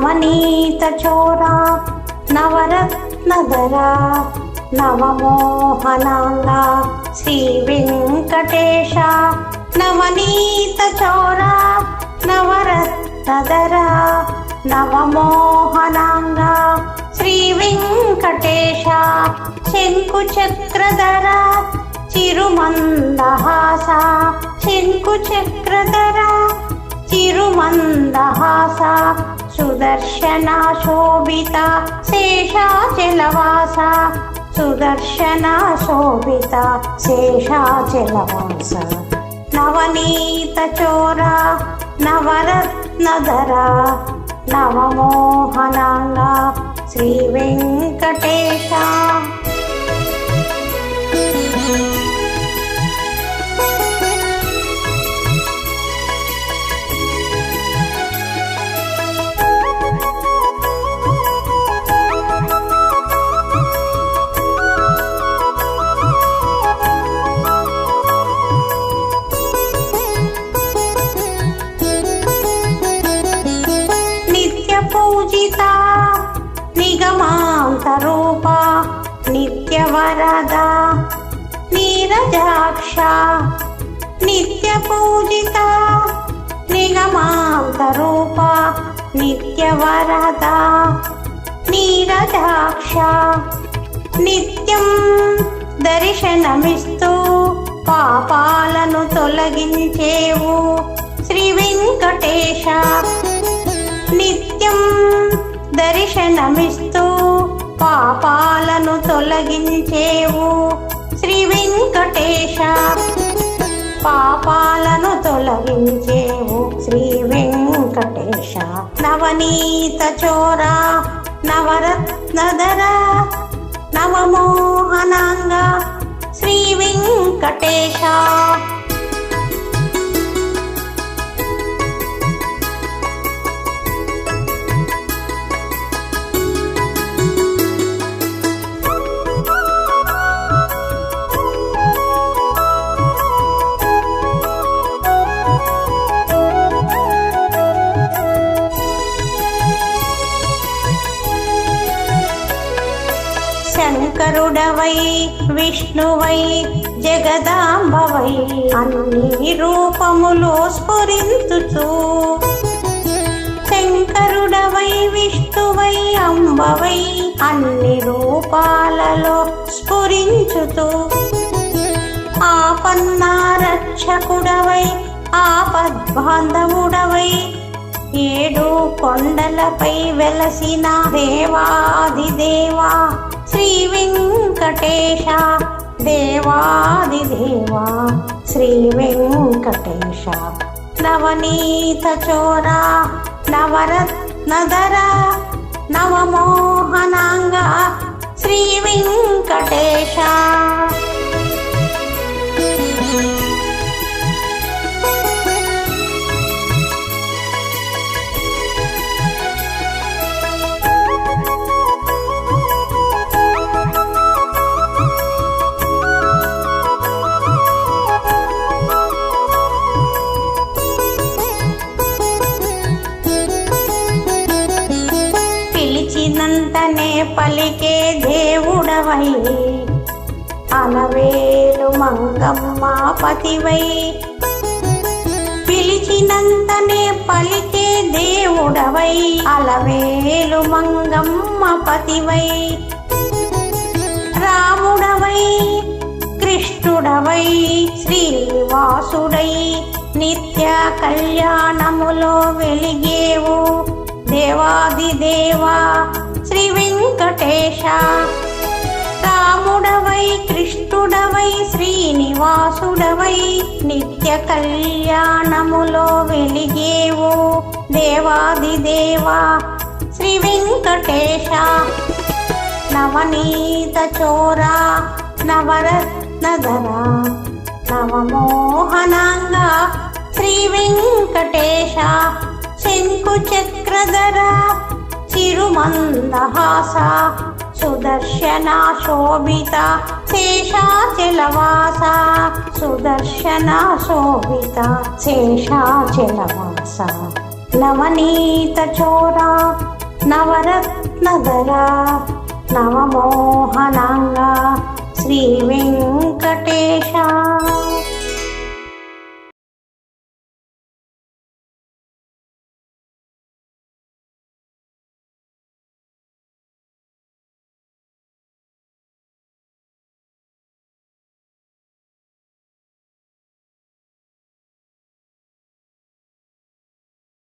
చోరా నవరత్నధరా నవమోహనాంగా శ్రీ వెంకటేశ నవనీత చోరా నవరత్నధరా నవమోహనాంగా శ్రీ వెంకటేశ శంకు చక్రధర చిరుమందహాస శంకు చక్రధర చిరుమందహాస సుదర్శన శోభిత శేషాచలవాస సుదర్శన శోభిత శేషాచలవాస నవనీత చోర నవరత్నధర నవమోహనాంగా శ్రీ వెంకటేశ వరదా నీరజాక్ష నిత్య పూజిత నిగమాంత రూప నిత్య వరద నీరజాక్ష. నిత్యం దర్శనమిస్తూ పాపాలను తొలగించేవు శ్రీ వెంకటేశ. నిత్యం దర్శనమిస్తూ పాపాలను తొలగించేవు. శ్రీ వెంకటేశ పాపాలను తొలగించేవు. శ్రీ వెంకటేశ నవనీత చోర నవరత్నధర నవమోహనాంగ. శ్రీ వెంకటేశ. శంకరుడవై విష్ణువై జగదాంబవై అన్ని రూపములు స్ఫురించుచు. శంకరుడవై విష్ణువై అంబవై అన్ని రూపాలలో స్ఫురించుతూ ఆపన్నారక్షకుడవై ఆపద్బాంధవుడవై ఏడు కొండలపై వెలసిన దేవాదిదేవా వెంకటేశ దేవాదిదేవా శ్రీ వెంకటేశ నవనీత చోరా నవరత్నధర నవమోహనాంగ శ్రీ వెంకటేశ వెంటనే పలికే దేవుడవై. అలవేలు మంగమ్మ పతివై. పిలిచినంతనే పలికే దేవుడవై. అలవేలు మంగమ్మ పతివై. రాముడవై కృష్ణుడవై శ్రీనివాసుడై. నిత్య కళ్యాణములో వెలిగేవు దేవాదిదేవా శ్రీ వెంకటేశ. రాముడవై కృష్ణుడవై శ్రీనివాసుడవై నిత్య కళ్యాణములో వెలిగేవు దేవాదిదేవా శ్రీ వెంకటేశ. నవనీత చోరా నవరత్నధర నవమోహనాంగ శ్రీ వెంకటేశ. శంకు చక్రధర చిరుమందహాస సుదర్శన శోభిత శేషాచలవాస సుదర్శన శోభిత శేషాచలవాస. నవనీత చోరా నవరత్నధరా నవమోహనాంగ శ్రీ వెంకటేశ.